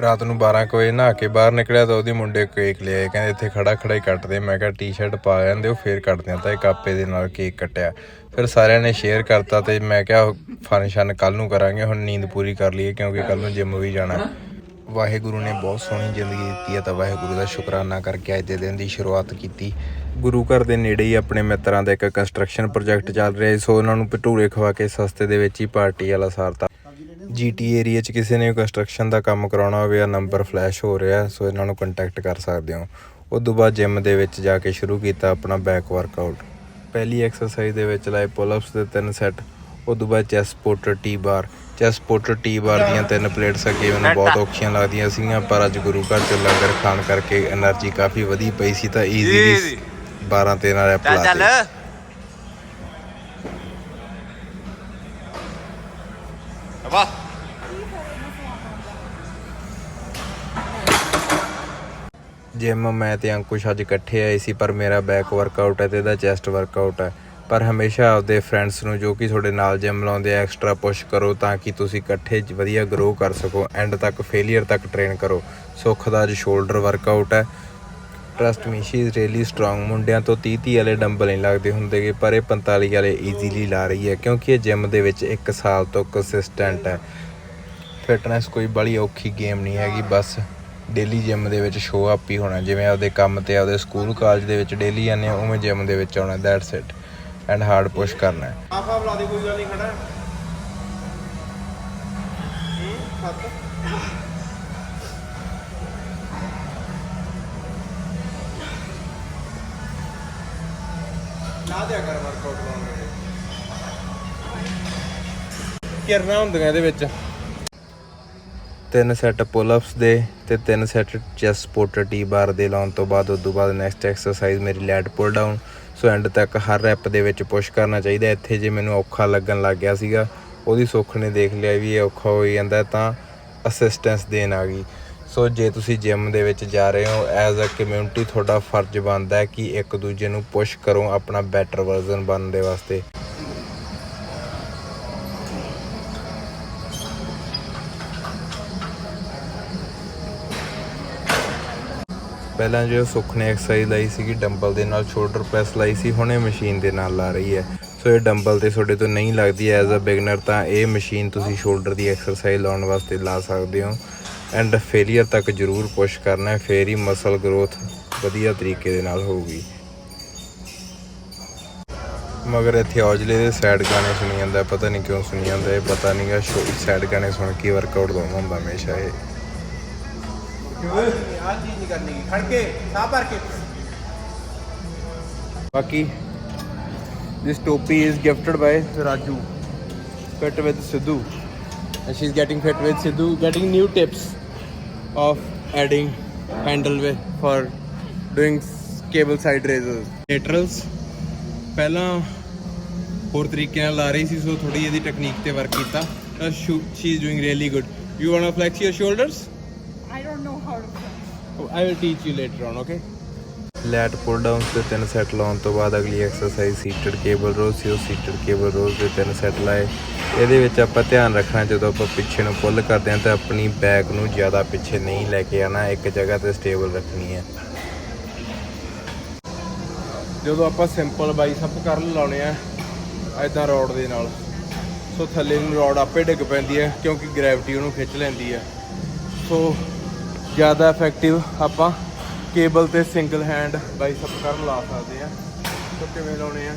ਰਾਤ ਨੂੰ 12 ਕੁ ਵਜੇ ਨਹਾ ਕੇ ਬਾਹਰ ਨਿਕਲਿਆ ਤਾਂ ਉਹਦੇ ਮੁੰਡੇ ਕੇਕ ਲਿਆਏ, ਕਹਿੰਦੇ ਇੱਥੇ ਖੜਾ ਖੜਾ ਹੀ ਕੱਟਦੇ। ਮੈਂ ਕਿਹਾ ਟੀ-ਸ਼ਰਟ ਪਾ ਜਾਂਦੇ ਉਹ ਫੇਰ ਕੱਟਦੇ ਤਾਂ ਇੱਕ ਆਪੇ ਦੇ ਨਾਲ ਕੇਕ ਕੱਟਿਆ। ਫਿਰ ਸਾਰਿਆਂ ਨੇ ਸ਼ੇਅਰ ਕਰਤਾ ਤੇ ਮੈਂ ਕਿਹਾ ਫੰਕਸ਼ਨ ਕੱਲ ਨੂੰ ਕਰਾਂਗੇ, ਹੁਣ ਨੀਂਦ ਪੂਰੀ ਕਰ ਲਈਏ, ਕਿਉਂਕਿ ਕੱਲ ਨੂੰ ਜਿਮ ਵੀ ਜਾਣਾ। ਵਾਹਿਗੁਰੂ ਨੇ ਬਹੁਤ ਸੋਹਣੀ ਜ਼ਿੰਦਗੀ ਦਿੱਤੀ ਹੈ ਤਾਂ ਵਾਹਿਗੁਰੂ ਦਾ ਸ਼ੁਕਰਾਨਾ ਕਰਕੇ ਅੱਜ ਦੇ ਦਿਨ ਦੀ ਸ਼ੁਰੂਆਤ ਕੀਤੀ। ਗੁਰੂ ਘਰ ਦੇ ਨੇੜੇ ਹੀ ਆਪਣੇ ਮਿੱਤਰਾਂ ਦਾ ਇੱਕ ਕੰਸਟਰਕਸ਼ਨ ਪ੍ਰੋਜੈਕਟ ਚੱਲ ਰਿਹਾ ਸੋ ਉਹਨਾਂ ਨੂੰ ਭਟੂਰੇ ਖਵਾ ਕੇ ਸਸਤੇ ਦੇ ਵਿੱਚ ਹੀ ਪਾਰਟੀ ਵਾਲਾ ਸਾਰਤਾ। ਜੀਟੀ ਏਰੀਆ 'ਚ ਕਿਸੇ ਨੇ ਕੰਸਟਰਕਸ਼ਨ ਦਾ ਕੰਮ ਕਰਾਉਣਾ ਹੋਵੇ ਆ ਨੰਬਰ ਫਲੈਸ਼ ਹੋ ਰਿਹਾ ਸੋ ਇਹਨਾਂ ਨੂੰ ਕੰਟੈਕਟ ਕਰ ਸਕਦੇ ਹੋ। ਉਸ ਤੋਂ ਬਾਅਦ ਜਿਮ ਦੇ ਵਿੱਚ ਜਾ ਕੇ ਸ਼ੁਰੂ ਕੀਤਾ ਆਪਣਾ ਬੈਕ ਵਰਕਆਊਟ ਪਹਿਲੀ ਐਕਸਰਸਾਈਜ਼ ਦੇ ਵਿੱਚ ਲਾਏ ਪੁਲ ਅਪਸ ਦੇ ਤਿੰਨ ਸੈੱਟ ਉਸ ਤੋਂ ਬਾਅਦ ਚੈਸ ਪੋਟਰ ਟੀ ਬਾਰ ਚੈਸ ਪੋਟਰ ਟੀ ਬਾਰ ਦੀਆਂ ਤਿੰਨ ਪਲੇਟਸ ਅੱਗੇ ਮੈਨੂੰ ਬਹੁਤ ਔਖੀਆਂ ਲੱਗਦੀਆਂ ਸੀਗੀਆਂ ਪਰ ਅੱਜ ਗੁਰੂ ਘਰ ਤੋਂ ਲੰਗਰ ਖਾਣ ਕਰਕੇ એનર્ਜੀ ਕਾਫੀ ਵਧੀ ਪਈ ਸੀ ਤਾਂ ਈਜ਼ੀਲੀ 12 13 ਰੈਪ ਲਾ ਚੱਲ। ਵਾਹ। ਜਿਮ ਮੈਂ ਤੇ ਅੰਕੁਸ਼ ਅੱਜ ਇਕੱਠੇ ਆਏ ਸੀ, ਪਰ ਮੇਰਾ ਬੈਕ ਵਰਕਆਊਟ ਹੈ ਤੇ ਇਹਦਾ ਚੈਸਟ ਵਰਕਆਊਟ ਹੈ। ਪਰ ਹਮੇਸ਼ਾ ਆਪਦੇ ਫਰੈਂਡਸ ਨੂੰ ਜੋ ਕਿ ਤੁਹਾਡੇ ਨਾਲ ਜਿਮ ਲਾਉਂਦੇ ਆ ਐਕਸਟਰਾ ਪੁਸ਼ ਕਰੋ ਤਾਂ ਕਿ ਤੁਸੀਂ ਇਕੱਠੇ ਵਧੀਆ ਗਰੋ ਕਰ ਸਕੋ ਐਂਡ ਤੱਕ ਫੇਲਿਅਰ ਤੱਕ ਟ੍ਰੇਨ ਕਰੋ। ਸੁੱਖ ਦਾ ਅੱਜ ਸ਼ੋਲਡਰ ਵਰਕਆਊਟ ਹੈ। Trust me she is really strong ਮੁੰਡਿਆਂ ਤੋਂ 30 30 ਵਾਲੇ ਡੰਬਲ ਨਹੀਂ ਲੱਗਦੇ ਹੁੰਦੇਗੇ, ਪਰ ਇਹ 45 ਵਾਲੇ ਈਜ਼ੀਲੀ ਲਾ ਰਹੀ ਹੈ, ਕਿਉਂਕਿ ਇਹ ਜਿਮ ਦੇ ਵਿੱਚ 1 ਸਾਲ ਤੋਂ ਕੰਸਿਸਟੈਂਟ ਹੈ। ਫਿਟਨੈਸ ਕੋਈ ਬੜੀ ਔਖੀ ਗੇਮ ਨਹੀਂ ਹੈਗੀ, ਬਸ ਡੇਲੀ ਜਿਮ ਦੇ ਵਿੱਚ ਸ਼ੋ ਅਪ ਹੀ ਹੋਣਾ, ਜਿਵੇਂ ਆਪਦੇ ਕੰਮ ਤੇ, ਆਪਦੇ ਸਕੂਲ ਕਾਲਜ ਦੇ ਵਿੱਚ ਡੇਲੀ ਜਾਂਦੇ ਆ ਉਵੇਂ ਜਿਮ ਦੇ ਵਿੱਚ ਆਉਣਾ that's it and hard push ਕਰਨਾ ਹੈ। ਆਫਾ ਬੁਲਾ ਦੇ, ਕੋਈ ਗੱਲ ਨਹੀਂ, ਖੜਾ ਹੂੰ। ਦਿਆ ਕਰ ਵਰਕਆਊਟ ਲਾਉਣ ਕਿਰਨਾ ਹੁੰਦੀਆਂ ਇਹਦੇ ਵਿੱਚ। ਤਿੰਨ ਸੈੱਟ ਪੁਲ-ਅਪਸ ਦੇ ਤੇ ਤਿੰਨ ਸੈੱਟ ਚੈਸਟ ਪੋਟਰ ਟੀ ਬਾਰ ਦੇ ਲਾਉਣ ਤੋਂ ਬਾਅਦ ਉਦੋਂ ਬਾਅਦ ਨੈਕਸਟ ਐਕਸਰਸਾਈਜ਼ ਮੇਰੀ lat pull down so end ਤੱਕ ਹਰ ਰੈਪ ਦੇ ਵਿੱਚ ਪੁਸ਼ ਕਰਨਾ ਚਾਹੀਦਾ। ਇੱਥੇ ਜੇ ਮੈਨੂੰ ਔਖਾ ਲੱਗਣ ਲੱਗ ਗਿਆ ਸੀਗਾ, ਉਹਦੀ ਸੁੱਖ ਨੇ ਦੇਖ ਲਿਆ ਵੀ ਇਹ ਔਖਾ ਹੋ ਜਾਂਦਾ ਤਾਂ ਅਸਿਸਟੈਂਸ ਦੇਣ ਆ ਗਈ। ਸੋ ਜੇ ਤੁਸੀਂ ਜਿਮ ਦੇ ਵਿੱਚ ਜਾ ਰਹੇ ਹੋ ਐਜ਼ ਅ ਕਮਿਊਨਿਟੀ ਤੁਹਾਡਾ ਫਰਜ਼ ਬਣਦਾ ਹੈ ਕਿ ਇੱਕ ਦੂਜੇ ਨੂੰ ਪੁਸ਼ ਕਰੋ ਆਪਣਾ ਬੈਟਰ ਵਰਜ਼ਨ ਬਣਨ ਦੇ ਵਾਸਤੇ। ਪਹਿਲਾਂ ਜੋ ਸੁੱਖ ਨੇ ਐਕਸਰਸਾਈਜ਼ ਲਾਈ ਸੀਗੀ ਡੰਬਲ ਦੇ ਨਾਲ ਸ਼ੋਲਡਰ ਪ੍ਰੈਸ ਲਾਈ ਸੀ, ਹੁਣ ਇਹ ਮਸ਼ੀਨ ਦੇ ਨਾਲ ਲਾ ਰਹੀ ਹੈ। ਸੋ ਇਹ ਡੰਬਲ ਤੇ ਤੁਹਾਡੇ ਤੋਂ ਨਹੀਂ ਲੱਗਦੀ ਐਜ਼ ਅ ਬਿਗਨਰ ਤਾਂ ਇਹ ਮਸ਼ੀਨ ਤੁਸੀਂ ਸ਼ੋਲਡਰ ਦੀ ਐਕਸਰਸਾਈਜ਼ ਲਾਉਣ ਵਾਸਤੇ ਲਾ ਸਕਦੇ ਹੋ। ਐਂਡ ਫੇਲੀਅਰ ਤੱਕ ਜ਼ਰੂਰ ਪੁਸ਼ ਕਰਨਾ ਹੈ, ਫੇਰ ਹੀ ਮਸਲ ਗਰੋਥ ਵਧੀਆ ਤਰੀਕੇ ਦੇ ਨਾਲ ਹੋਊਗੀ। ਮਗਰ ਇੱਥੇ ਔਜਲੇ ਦੇ ਸੈਡ ਗਾਣੇ ਸੁਣੀ ਜਾਂਦਾ, ਪਤਾ ਨਹੀਂ ਕਿਉਂ ਸੁਣੀ ਜਾਂਦਾ, ਇਹ ਪਤਾ ਨਹੀਂਗਾ ਸੈਡ ਗਾਣੇ ਸੁਣ ਕੇ ਵਰਕਆਊਟ ਦੋਵਾਂ ਹੁੰਦਾ ਹਮੇਸ਼ਾ ਇਹ। ਆ ਚੀਜ਼ ਨਹੀਂ ਕਰਨੀ ਖੜ ਕੇ ਸਾਹ ਭਰ ਕੇ ਬਾਕੀ This topi is gifted by Raju. Fit with Sidhu. And she's getting fit with Sidhu, getting new tips of adding handle with for doing s- cable side raises. Laterals. ਪਹਿਲਾਂ ਹੋਰ ਤਰੀਕੇ ਨਾਲ ਲਾ ਰਹੀ ਸੀ ਸੋ ਥੋੜੀ ਇਹਦੀ ਟੈਕਨੀਕ ਤੇ ਵਰਕ ਕੀਤਾ she is doing really good you want to flex your shoulders I will teach you later on okay lat pull downs ਦੇ ਤਿੰਨ ਸੈੱਟ ਲਾਉਣ ਤੋਂ ਬਾਅਦ ਅਗਲੀ ਐਕਸਰਸਾਈਜ਼ ਸੀਟਡ ਕੇਬਲ ਰੋਜ਼ ਸੀ ਉਹ ਸੀਟਡ ਕੇਬਲ ਰੋਜ਼ ਦੇ ਤਿੰਨ ਸੈੱਟ ਲਾਏ ਇਹਦੇ ਵਿੱਚ ਆਪਾਂ ਧਿਆਨ ਰੱਖਣਾ ਜਦੋਂ ਆਪਾਂ ਪਿੱਛੇ ਨੂੰ ਪੁੱਲ ਕਰਦੇ ਹਾਂ ਤਾਂ ਆਪਣੀ ਬੈਕ ਨੂੰ ਜ਼ਿਆਦਾ ਪਿੱਛੇ ਨਹੀਂ ਲੈ ਕੇ ਆਣਾ ਇੱਕ ਜਗ੍ਹਾ ਤੇ ਸਟੇਬਲ ਰੱਖਣੀ ਹੈ ਜਦੋਂ ਆਪਾਂ ਸਿੰਪਲ ਬਾਈਸੈਪ ਕਰਨ ਲਾਉਣੇ ਆ ਐਦਾਂ ਰੋਡ ਦੇ ਨਾਲ ਸੋ ਥੱਲੇ ਨੂੰ ਰੋਡ ਆਪੇ ਡਿੱਗ ਪੈਂਦੀ ਹੈ ਕਿਉਂਕਿ ਗ੍ਰੈਵਿਟੀ ਉਹਨੂੰ ਖਿੱਚ ਲੈਂਦੀ ਹੈ। ਸੋ ਜ਼ਿਆਦਾ ਇਫੈਕਟਿਵ ਆਪਾਂ ਕੇਬਲ ਤੇ ਸਿੰਗਲ ਹੈਂਡ ਬਾਈਸੈਪ ਕਰਨ ਲਾ ਸਕਦੇ ਆ। ਸੋ ਕਿਵੇਂ ਲਾਉਣੇ ਆ?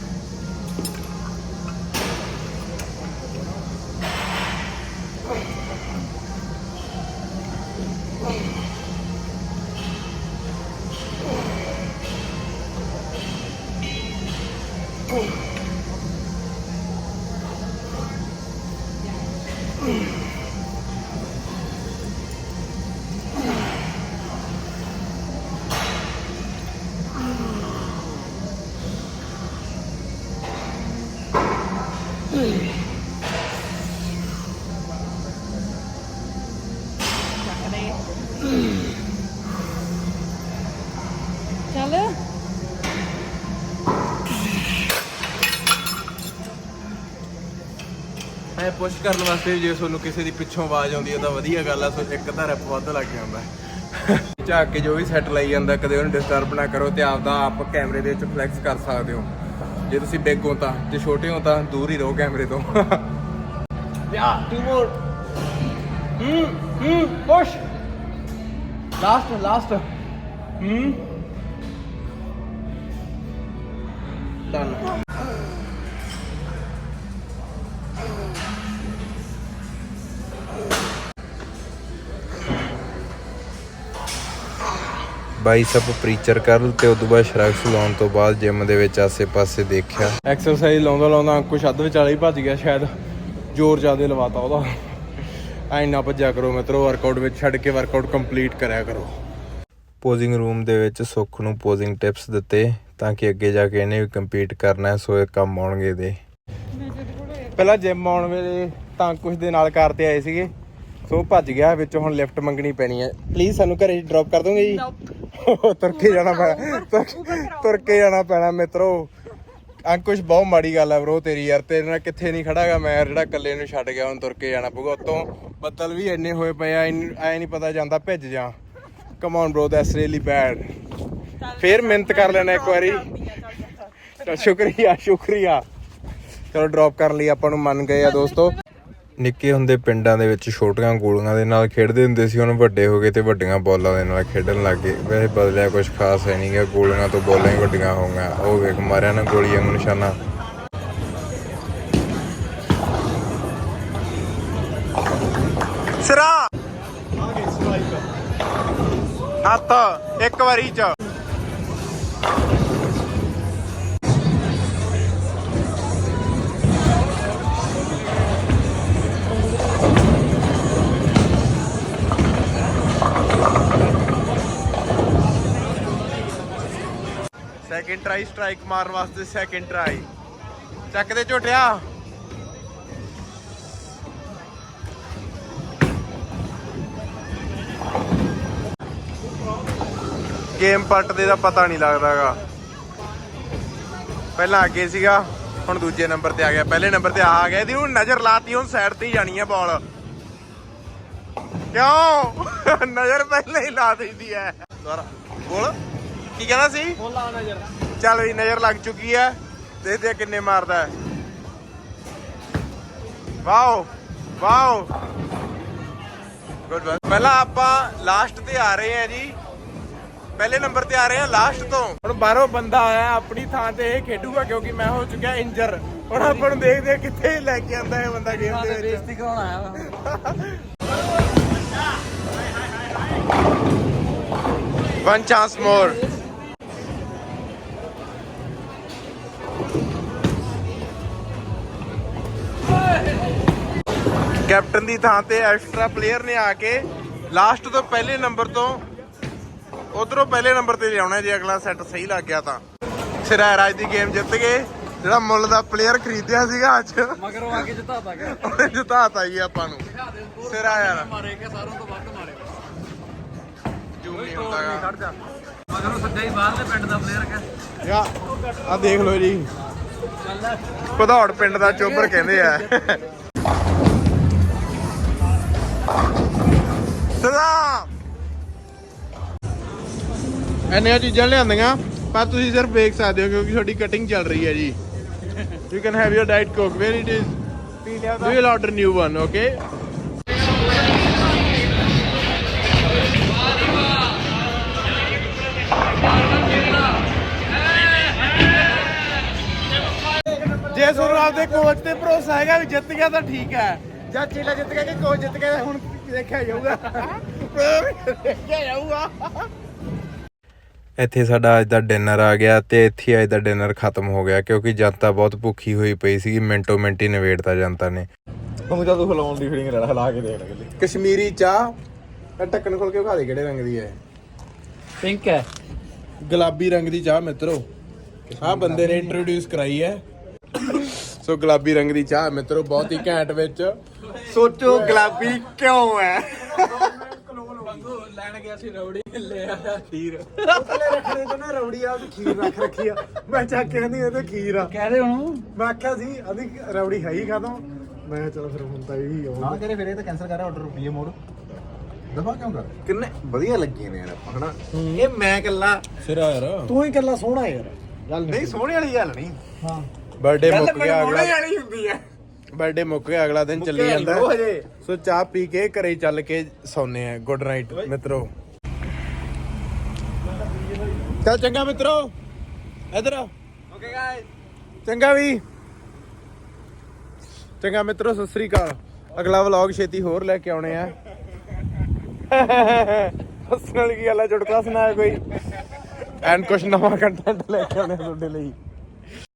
ਚੱਲ ਪੁਸ਼ ਕਰਨ ਵਾਸਤੇ ਵੀ ਜੇ ਤੁਹਾਨੂੰ ਕਿਸੇ ਦੀ ਪਿੱਛੋਂ ਆਵਾਜ਼ ਆਉਂਦੀ ਹੈ ਤਾਂ ਵਧੀਆ ਗੱਲ ਆ, ਸੋ ਇੱਕ ਤਾਂ ਰੈਪ ਵੱਧ ਲੱਗ ਜਾਂਦਾ ਹੈ। ਝਾਕ ਕੇ ਜੋ ਵੀ ਸੈੱਟ ਲਾਈ ਜਾਂਦਾ, ਕਦੇ ਉਹਨੂੰ ਡਿਸਟਰਬ ਨਾ ਕਰੋ ਤੇ ਆਪਦਾ ਆਪ ਕੈਮਰੇ ਦੇ ਵਿੱਚ ਫਲੈਕਸ ਕਰ ਸਕਦੇ ਹੋ ਜੇ ਤੁਸੀਂ ਬਿਗ ਹੋ ਤਾਂ, ਜੇ ਛੋਟੇ ਹੋ ਤਾਂ ਦੂਰ ਹੀ ਰਹੋ ਕੈਮਰੇ ਤੋਂ। Yeah two more hmm hmm push last last hmm done bicep preacher curl ਤੇ ਉਦੋਂ ਬਾਅਦ ਸ਼ਰਕਸ ਲਾਉਣ ਤੋਂ ਬਾਅਦ ਜਿਮ ਦੇ ਵਿੱਚ ਆਸੇ-ਪਾਸੇ ਦੇਖਿਆ। ਐਕਸਰਸਾਈਜ਼ ਲਾਉਂਦਾ ਲਾਉਂਦਾ ਅੰਕੁਸ਼ ਅੱਧ ਵਿਚਾਲੇ ਹੀ ਭੱਜ ਗਿਆ ਸ਼ਾਇਦ। ਜ਼ੋਰ ਜ਼ਿਆਦਾ ਲਵਾਤਾ ਉਹਦਾ। ਐ ਨਾ ਭੱਜਿਆ ਕਰੋ ਮਿੱਤਰੋ ਵਰਕਆਊਟ ਵਿੱਚ ਛੱਡ ਕੇ ਵਰਕਆਊਟ ਕੰਪਲੀਟ ਕਰਿਆ ਕਰੋ। ਪੋਜ਼ਿੰਗ ਰੂਮ ਦੇ ਵਿੱਚ ਸੁੱਖ ਨੂੰ ਪੋਜ਼ਿੰਗ ਟਿਪਸ ਦਿੱਤੇ ਤਾਂ ਕਿ ਅੱਗੇ ਜਾ ਕੇ ਇਹਨੇ ਵੀ ਕੰਪੀਟ ਕਰਨਾ ਹੈ ਸੋ ਇਹ ਕੰਮ ਆਉਣਗੇ ਦੇ ਪਹਿਲਾਂ ਜਿਮ ਆਉਣ ਵੇਲੇ ਤਾਂ ਅੰਕੁਸ਼ ਦੇ ਨਾਲ ਕਾਰ ਤੇ ਆਏ ਸੀਗੇ ਸੋ ਭੱਜ ਗਿਆ ਵਿੱਚ ਹੁਣ ਲਿਫਟ ਮੰਗਣੀ ਪੈਣੀ ਹੈ। ਪਲੀਜ਼ ਸਾਨੂੰ ਘਰੇ ਡ੍ਰੌਪ ਕਰ ਦੋਗੇ ਜੀ? ਤੁਰ ਕੇ ਜਾਣਾ ਪੈਣਾ ਤੁਰ- ਤੁਰ ਕੇ ਜਾਣਾ ਪੈਣਾ ਮਿੱਤਰੋ। ਅੰਕੁਸ਼ ਬਹੁਤ ਮਾੜੀ ਗੱਲ ਹੈ ਬ్రో ਤੇਰੀ ਯਾਰ। ਤੇਰੇ ਨਾਲ ਕਿੱਥੇ ਨਹੀਂ ਖੜਾਗਾ ਮੈਂ ਜਿਹੜਾ ਇਕੱਲੇ ਨੂੰ ਛੱਡ ਗਿਆ ਹੁਣ ਤੁਰ ਕੇ ਜਾਣਾ ਪਊਗਾ। ਉਤੋਂ ਬੱਦਲ ਵੀ ਇੰਨੇ ਹੋਏ ਪਏ ਆ ਐ ਨਹੀਂ ਪਤਾ ਜਾਂਦਾ ਭਿੱਜ ਜਾ। Come on bro that's really bad ਫੇਰ ਮਿਹਨਤ ਕਰ ਲੈਣਾ ਇੱਕ ਵਾਰੀ। ਸ਼ੁਕਰੀਆ ਸ਼ੁਕਰੀਆ। ਚਲੋ ਡ੍ਰੌਪ ਕਰਨ ਲਈ ਆਪਾਂ ਨੂੰ ਮੰਨ ਗਏ ਆ ਦੋਸਤੋ। ਨਿੱਕੇ ਹੁੰਦੇ ਪਿੰਡਾਂ ਦੇ ਵਿੱਚ ਛੋਟੀਆਂ ਗੋਲੀਆਂ ਦੇ ਨਾਲ ਖੇਡਦੇ ਹੁੰਦੇ ਸੀ, ਹੁਣ ਵੱਡੇ ਹੋ ਗਏ ਤੇ ਵੱਡੀਆਂ ਬੋਲਾਂ ਦੇ ਨਾਲ ਖੇਡਣ ਲੱਗ ਗਏ। ਵੈਸੇ ਬਦਲਿਆ ਕੁਝ ਖਾਸ ਹੈ ਨਹੀਂਗਾ ਗੋਲੀਆਂ ਤੋਂ ਬੋਲਾਂ ਹੀ ਵੱਡੀਆਂ ਹੋ ਗਈਆਂ। ਉਹ ਵੇਖ, ਮਾਰਿਆ ਨਾ ਗੋਲੀਆਂ ਨੂੰ ਨਿਸ਼ਾਨਾ। ਸਿਰਾ! ਹੱਥ, ਇੱਕ ਵਾਰੀ ਚ। ਸੈਕਿੰਡ ਟਰਾਈ ਸਟ੍ਰਾਈਕ ਮਾਰਨ ਵਾਸਤੇ ਸੈਕਿੰਡ ਟਰਾਈ ਚੱਕ ਦੇ ਝੋਟਿਆ। ਗੇਮ ਪੱਟਦੇ ਦਾ ਪਤਾ ਨਹੀਂ ਲੱਗਦਾਗਾ ਪਹਿਲਾਂ ਅੱਗੇ ਸੀਗਾ, ਹੁਣ ਦੂਜੇ ਨੰਬਰ ਤੇ ਆ ਗਿਆ। ਪਹਿਲੇ ਨੰਬਰ ਤੇ ਆ ਗਿਆ, ਇਹਦੀ ਹੁਣ ਨਜ਼ਰ ਲਾਤੀ, ਹੁਣ ਸਾਈਡ ਤੇ ਹੀ ਜਾਣੀ ਹੈ ਬਾਲ ਕਿਉਂ? ਨਜ਼ਰ ਪਹਿਲਾਂ ਹੀ ਲਾ ਦਿੰਦੀ ਹੈ। ਦੁਬਾਰਾ। ਬੋਲ। ਕੀ ਕਹਿੰਦਾ ਸੀ? ਨਜ਼ਰ। ਚੱਲ ਵੀ ਨਜ਼ਰ ਲੱਗ ਚੁੱਕੀ ਹੈ ਦੇਖਦੇ ਆ ਕਿੰਨੇ ਮਾਰਦਾ ਹੈ। Wow wow. ਗੁੱਡ ਪਹਿਲਾਂ ਆਪਾਂ ਲਾਸਟ ਤੇ ਆ ਰਹੇ ਹਾਂ ਜੀ। ਪਹਿਲੇ ਨੰਬਰ ਤੇ ਆ ਰਹੇ ਹਾਂ ਲਾਸਟ ਤੋਂ। ਹੁਣ ਬਾਹਰੋਂ ਬੰਦਾ ਆਇਆ ਆਪਣੀ ਥਾਂ ਤੇ ਇਹ ਖੇਡੂਗਾ ਕਿਉਂਕਿ ਮੈਂ ਹੋ ਚੁੱਕਿਆ ਇੰਜਰ ਹੁਣ ਆਪਾਂ ਨੂੰ ਦੇਖਦੇ ਆ ਕਿੱਥੇ ਲੈ ਕੇ ਆਂਦਾ ਇਹ ਬੰਦਾ ਗੇਮ ਦੇ ਵਿੱਚ। ਬੇਇੱਜ਼ਤੀ ਕਰਾਉਣ ਆਇਆ ਵਨ ਚਾਂਸ ਮੋਰ ਕੈਪਟਨ ਦੀ ਥਾਂ ਤੇ ਐਕਸਟਰਾ ਪਲੇਅਰ ਨੇ ਆ ਕੇ ਲਾਸਟ ਤੋਂ ਪਹਿਲੇ ਨੰਬਰ ਤੋਂ ਉਧਰੋਂ ਪਹਿਲੇ ਨੰਬਰ ਤੇ ਲਿਆਉਣਾ ਜੇ ਅਗਲਾ ਸੈੱਟ ਸਹੀ ਲੱਗ ਗਿਆ ਤਾਂ। ਸਿਰਾ ਰਾਜ ਦੀ ਗੇਮ ਜਿੱਤ ਗਏ। ਜਿਹੜਾ ਮੁੱਲ ਦਾ ਪਲੇਅਰ ਖਰੀਦਿਆ ਸੀਗਾ ਅੱਜ। ਮਗਰੋਂ ਆ ਕੇ ਜਿਤਾਤਾ ਗਿਆ। ਉਹਨੇ ਜਿਤਾਤਾ ਜੀ ਆਪਾਂ ਨੂੰ। ਸਿਰਾ ਯਾਰ। ਮਾਰੇ ਕੇ ਸਾਰਿਆਂ ਤੋਂ ਵੱਧ ਮਾਰੇ। ਜੂਮ ਨਹੀਂ ਹੁੰਦਾਗਾ। ਖੜ ਜਾ। ਮਗਰੋਂ ਸੱਜਾ ਹੀ ਬਾਹਰ ਦੇ ਪਿੰਡ ਦਾ ਪਲੇਅਰ ਕਹ ਯਾ ਆ ਦੇਖ ਲਓ ਜੀ। ਭਦੌੜ ਪਿੰਡ ਦਾ ਚੋਬਰ ਕਹਿੰਦੇ ਆ। ਸਦਾ ਇੰਨੀਆਂ ਚੀਜ਼ਾਂ ਲਿਆਂਦੀਆਂ ਪਰ ਤੁਸੀਂ ਸਿਰਫ ਵੇਖ ਸਕਦੇ ਹੋ ਕਿਉਂਕਿ ਤੁਹਾਡੀ ਕਟਿੰਗ ਚੱਲ ਰਹੀ ਹੈ ਜੀ। You can have your diet coke where it is we will order new one okay ਜੇ ਤੁਹਾਨੂੰ ਆਪਦੇ ਕੋਚ ਤੇ ਭਰੋਸਾ ਹੈਗਾ ਵੀ ਜਿੱਤ ਗਿਆ ਤਾਂ ਠੀਕ ਹੈ। ਜਾਂ ਚੀਲਾ ਜਿੱਤ ਗਿਆ ਕਿ ਕੋਚ ਜਿੱਤ ਗਿਆ ਹੁਣ ਦੇਖਿਆ ਜਾਊਗਾ। ਦੇਖਿਆ ਜਾਊਗਾ। ਇੱਥੇ ਸਾਡਾ ਅੱਜ ਦਾ ਡਿਨਰ ਆ ਗਿਆ ਤੇ ਇੱਥੇ ਅੱਜ ਦਾ ਡਿਨਰ ਖਤਮ ਹੋ ਗਿਆ ਕਿਉਂਕਿ ਜਨਤਾ ਬਹੁਤ ਭੁੱਖੀ ਹੋਈ ਪਈ ਸੀਗੀ ਮਿੰਟੋ ਮਿੰਟ ਹੀ ਨਵੇੜਤਾ ਜਨਤਾ ਨੇ। ਹੁਣ ਜਦ ਤੂੰ ਹਿਲਾਉਣ ਦੀ ਫੀਲਿੰਗ ਲੈਣਾ ਹਿਲਾ ਕੇ ਦੇਖ ਲੈ ਕਸ਼ਮੀਰੀ ਚਾਹ ਇਹ ਢੱਕਣ ਖੋਲ ਕੇ ਵਿਖਾ ਦੇ ਕਿਹੜੇ ਰੰਗ ਦੀ ਹੈ। ਪਿੰਕ ਹੈ। ਗੁਲਾਬੀ ਰੰਗ ਦੀ ਚਾਹ ਮਿੱਤਰੋ। ਆਹ ਬੰਦੇ ਨੇ ਇੰਟਰੋਡਿਊਸ ਕਰਾਈ ਹੈ। ਸੋ ਗੁਲਾਬੀ ਰੰਗ ਦੀ ਚਾਹ ਮਿੱਤਰੋ ਬਹੁਤ ਹੀ ਘੈਂਟ ਵਿੱਚ। ਸੋਚੋ ਗੁਲਾਬੀ ਕਿਉਂ ਹੈ? ਲੈਣ ਗਿਆ ਸੀ ਰੌੜੀ ਲੈ ਆਇਆ ਖੀਰ। ਉਤਲੇ ਰੱਖਣੇ ਤੋਂ ਨਾ ਰੌੜੀ ਆ ਉਹਦੀ ਖੀਰ ਰੱਖ ਰੱਖੀ ਆ। ਮੈਂ ਚੱਕ ਕੇ ਕਹਿੰਦੀ ਇਹ ਤੇ ਖੀਰ ਆ। ਕਹਿ ਦੇ ਉਹਨੂੰ? ਮੈਂ ਆਖਿਆ ਸੀ ਆਦੀ ਰੌੜੀ ਹੈ ਹੀ ਖਤਮ ਮੈਂ ਕਿਹਾ ਚਲ ਫਿਰ ਹੁਣ ਤਾਂ ਇਹੀ ਆਉਂਦਾ ਨਾ ਕਰੇ ਫਿਰ ਇਹ ਤਾਂ ਕੈਨਸਲ ਕਰ ਆਰਡਰ ਪੀਏ ਮੋੜ। ਦਫਾ ਕਿਉਂ ਕਰ? ਕਿੰਨੇ ਵਧੀਆ ਲੱਗੇ ਨੇ ਯਾਰ ਆਪਾਂ ਹਨਾ? ਇਹ ਮੈਂ ਇਕੱਲਾ ਸਿਰਾ ਯਾਰ। ਤੂੰ ਹੀ ਇਕੱਲਾ ਸੋਹਣਾ ਯਾਰ। ਗੱਲ ਨਹੀਂ ਸੋਹਣੇ ਵਾਲੀ ਗੱਲ ਨਹੀਂ। ਬਰਥਡੇ ਮੁੱਕ ਗਿਆ ਸੋਹਣੇ ਅਗਲਾ। ਵਾਲੀ ਹੁੰਦੀ ਆ ਬਰਥਡੇ ਮੁੱਕ ਗਿਆ ਅਗਲਾ ਦਿਨ ਚੱਲੀ ਜਾਂਦਾ। ਸੋ ਚਾਹ ਪੀ ਕੇ ਘਰੇ ਚੱਲ ਕੇ ਸੌਂਨੇ ਆ ਗੁੱਡ ਨਾਈਟ ਮਿੱਤਰੋ। ਚੱਲ ਚੰਗਾ ਮਿੱਤਰੋ। ਇਧਰ ਓਕੇ ਗਾਇਸ ਚੰਗਾ ਵੀ। ਚੰਗਾ ਮਿੱਤਰੋ ਸਤਿ ਸ੍ਰੀ ਅਕਾਲ। ਅਗਲਾ ਵਲੌਗ ਛੇਤੀ ਹੋਰ ਲੈ ਕੇ ਆਉਣੇ ਆ। ਹੱਸਣ ਵਾਲੀ ਗੱਲ ਆ? ਚੁਟਕਲਾ ਸੁਣਾਇਆ ਕੋਈ। ਐਂਡ ਕੁਛ ਨਵਾਂ ਕੰਟੈਂਟ ਲੈ ਕੇ ਆਉਣੇ ਤੁਹਾਡੇ ਲਈ।